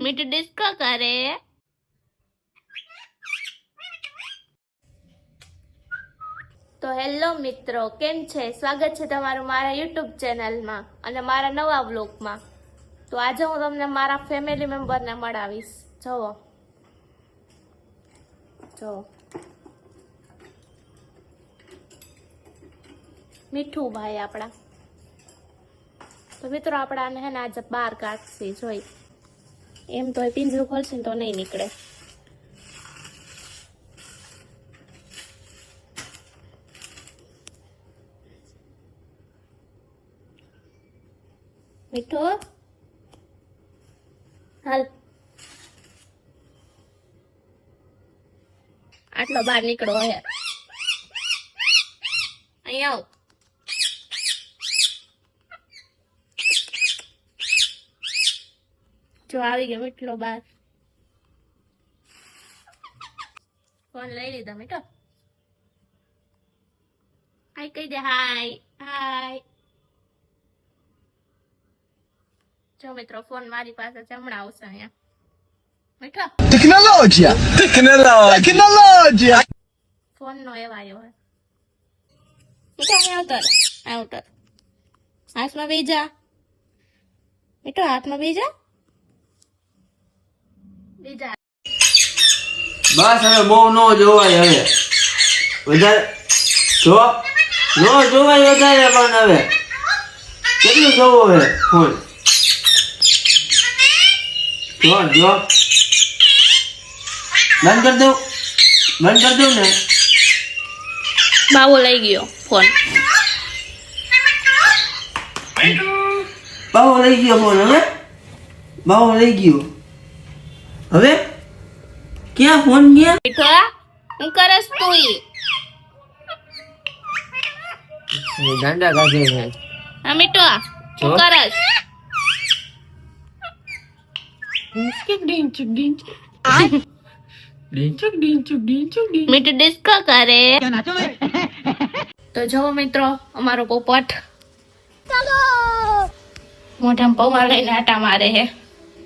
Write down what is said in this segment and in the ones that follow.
મીઠું ડિસ્કો કરે તો હેલો મિત્રો કેમ છે સ્વાગત છે તમારું મારા યુટ્યુબ ચેનલમાં અને મારા નવા બ્લોગમાં તો આજે હું તમને મારા ફેમિલી મેમ્બરને મળાવીશ. જુઓ. જુઓ. મીઠું ભાઈ આપણા. તો મિત્રો આપણે આને હે ને આજે બહાર કાઢશે, જોઈ. એમ તો પિંજરું ખોલશે તો નહીં નીકળે. મીઠો? હાલ. આટલો બહાર નીકળો હે. અહીંયા આવ. જો આવી ગયો મીઠલો બાર. ફોન લઈ લીધો મીઠો. આઈ કહી દે હાય હાય જો મિત્રો ફોન મારી પાસે જમણા આવશે અહીંયા. મીઠો! Tecnologia! ફોન નો એવા આવ્યો હે મીઠો અહીંયા ઉતર આ હાથમાં બીજા. મીઠો હાથમાં બીજા? બીજા બસ હવે બહુ નો જોવાય હવે. વધારે જો? નો જોવાય વધારે પણ હવે. કેટલું જોવો હવે? ફોન. જો જો. બંધ કરી દઉં. બંધ કરી દઉં ને. બાવો લઈ ગયો ફોન. બાવો લઈ ગયો ફોન હવે. બાવો લઈ ગયો. હવે? ક્યાં ફોન ગયા? બેઠા હું કરસ તુઈ ગાંડા કાઢે છે. હા મીઠો હું કરસ તો જો મિત્રો અમારો પોપટ. મોઢામાં પૌવા લઈને આટા મારે હે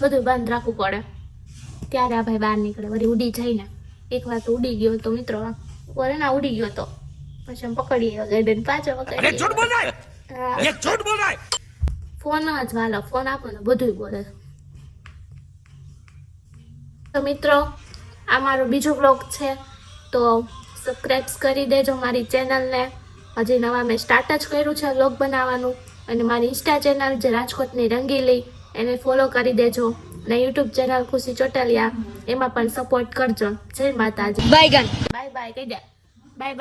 બધું બંધ રાખવું પડે. ત્યારે આ ભાઈ બહાર નીકળે. વળી ઉડી જાય ને એક વાર તો ઉડી ગયો તો મિત્રો. વરે ના ઉડી ગયો તો પછી આમ પકડી ગઈ પાછો પકડી ફોન જ વાલો. ફોન આપો ને બધું બોલે. તો મિત્રો આ મારો બીજો બ્લોગ છે. તો સબસ્ક્રાઈબ કરી દેજો મારી ચેનલને હજી નવા મેં સ્ટાર્ટ જ કર્યું છે બ્લોગ બનાવવાનું. અને મારી ઇન્સ્ટા ચેનલ જે રાજકોટની રંગીલી. એને ફોલો કરી દેજો અને યુટ્યુબ ચેનલ ખુશી ચોટલિયા એમાં પણ સપોર્ટ કરજો. જય માતાજી. બાય બાય કહી દે. Bye bye